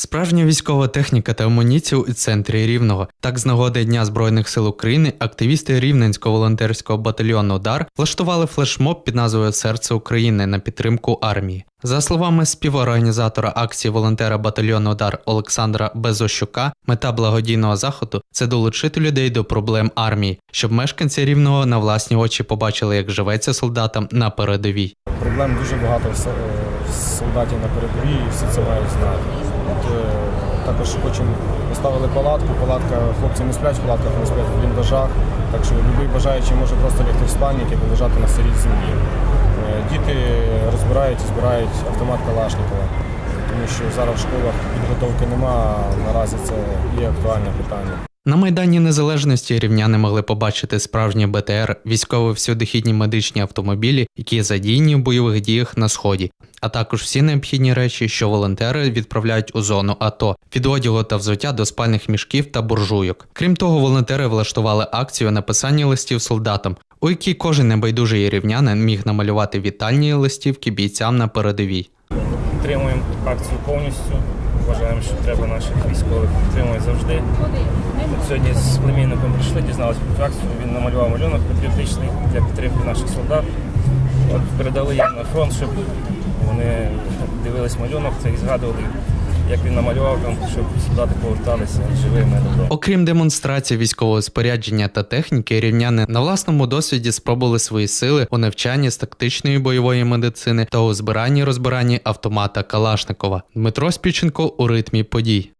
Справжня військова техніка та амуніція у центрі Рівного. Так, з нагоди Дня Збройних сил України активісти Рівненського волонтерського батальйону Дар влаштували флешмоб під назвою Серце України на підтримку армії. За словами співорганізатора акції волонтера батальйону Дар Олександра Безощука, мета благодійного заходу це долучити людей до проблем армії, щоб мешканці рівного на власні очі побачили, як живеться солдатам на передовій. Проблем дуже багато е, солдатів на передовій, і всі це мають знати. Е, також хочемо поставили палатку. Палатка, хлопці не сплять в палатках, вони сплять в бліндажах. Так що будь-який бажаючий може просто лягти в спальник і лежати на сирій землі. Е, Діти розбирають і збирають автомат Калашникова, тому що зараз в школах підготовки нема, а наразі це є актуальне питання. На Майдані Незалежності рівняни могли побачити справжні БТР, військово всюдихідні медичні автомобілі, які задіяні в бойових діях на сході, а також всі необхідні речі, що волонтери відправляють у зону АТО від одягу та взуття до спальних мішків та буржуйок. Крім того, волонтери влаштували акцію написання листів солдатам, у якій кожен небайдужий рівнянин міг намалювати вітальні листівки бійцям на передовій. Підтримуємо акцію повністю. Вважаємо, що треба наших військових підтримувати завжди. От сьогодні з племінником прийшли, дізналися про цю акцію. Він намалював малюнок патріотичний для підтримки наших солдат. От передали їм на фронт, щоб вони дивились малюнок це і згадували, як він намалював там, щоб солдати поверталися живими додому. Окрім демонстрації військового спорядження та техніки, рівняни на власному досвіді спробували свої сили у навчанні з тактичної бойової медицини та у збиранні розбиранні автомата Калашникова. Дмитро Спіченко у ритмі подій.